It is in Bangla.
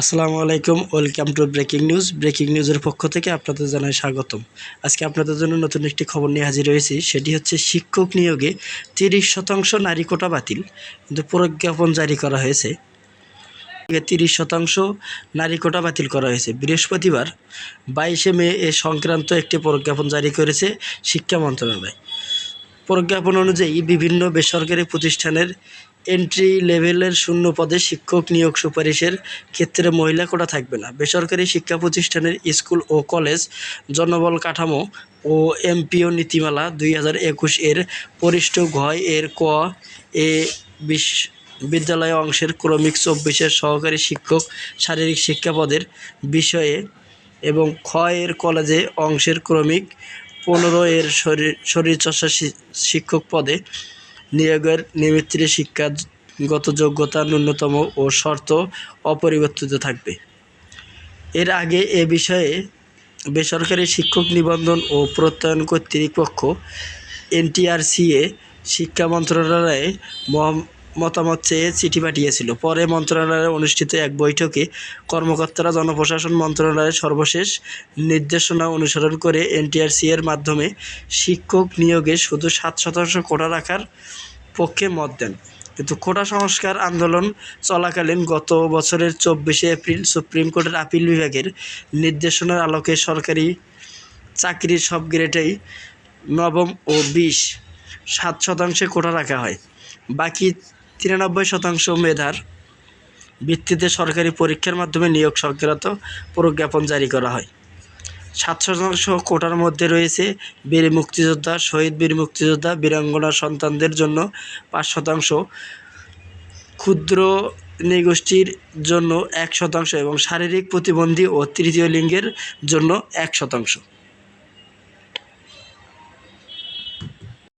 আসসালামু আলাইকুম, welcome to breaking news. Breaking নিউজের পক্ষ থেকে আপনাদের জানাই স্বাগতম। আজকে আপনাদের জন্য নতুন একটি খবর নিয়ে হাজির হয়েছি। সেটি হচ্ছে, শিক্ষক নিয়োগে তিরিশ শতাংশ নারী কোটা বাতিল। কিন্তু প্রজ্ঞাপন জারি করা হয়েছে। তিরিশ শতাংশ নারী কোটা বাতিল করা হয়েছে। বৃহস্পতিবার বাইশে মে এ সংক্রান্ত একটি প্রজ্ঞাপন জারি করেছে শিক্ষা মন্ত্রণালয়। প্রজ্ঞাপন অনুযায়ী বিভিন্ন বেসরকারি প্রতিষ্ঠানের এন্ট্রি লেভেলের শূন্য পদে শিক্ষক নিয়োগ সুপারিশের ক্ষেত্রে মহিলা কোটা থাকবে না। বেসরকারি শিক্ষা প্রতিষ্ঠানের স্কুল ও কলেজ জনবল কাঠামো ও এমপিও নীতিমালা দুই হাজার একুশ এর পরিষ্ঠ ঘয় এর ক এ বিশ বিদ্যালয় অংশের ক্রমিক চব্বিশের সহকারী শিক্ষক শারীরিক শিক্ষা পদের বিষয়ে এবং খ এর কলেজে অংশের ক্রমিক পনেরো এর শরীর, শরীরচর্চা শিক্ষক পদে নিয়োগের নিমিত্তে শিক্ষাগত যোগ্যতা ন্যূনতম ও শর্ত অপরিবর্তিত থাকবে। এর আগে এ বিষয়ে বেসরকারি শিক্ষক নিবন্ধন ও প্রত্যয়ন কর্তৃপক্ষ এনটিআরসিএ শিক্ষা মন্ত্রণালয়ে মতামত চেয়ে চিঠি পাঠিয়েছিল। পরে মন্ত্রণালয়ে অনুষ্ঠিত এক বৈঠকে কর্মকর্তারা জনপ্রশাসন মন্ত্রণালয়ের সর্বশেষ নির্দেশনা অনুসরণ করে এনটিআরসি এর মাধ্যমে শিক্ষক নিয়োগে শুধু সাত শতাংশ কোটা রাখার পক্ষে মত দেন। কিন্তু কোটা সংস্কার আন্দোলন চলাকালীন গত বছরের চব্বিশে এপ্রিল সুপ্রিম কোর্টের আপিল বিভাগের নির্দেশনার আলোকে সরকারি চাকরির সব গ্রেডেই নবম ও বিশ সাত শতাংশে কোটা রাখা হয়। বাকি তিরানব্বই শতাংশ মেধার ভিত্তিতে সরকারি পরীক্ষার মাধ্যমে নিয়োগ সংক্রান্ত প্রজ্ঞাপন জারি করা হয়। সাত শতাংশ কোটার মধ্যে রয়েছে বীর মুক্তিযোদ্ধা, শহীদ বীর মুক্তিযোদ্ধা, বীরাঙ্গনা সন্তানদের জন্য পাঁচ শতাংশ, ক্ষুদ্র নৃগোষ্ঠীর জন্য এক শতাংশ এবং শারীরিক প্রতিবন্ধী ও তৃতীয় লিঙ্গের জন্য এক শতাংশ।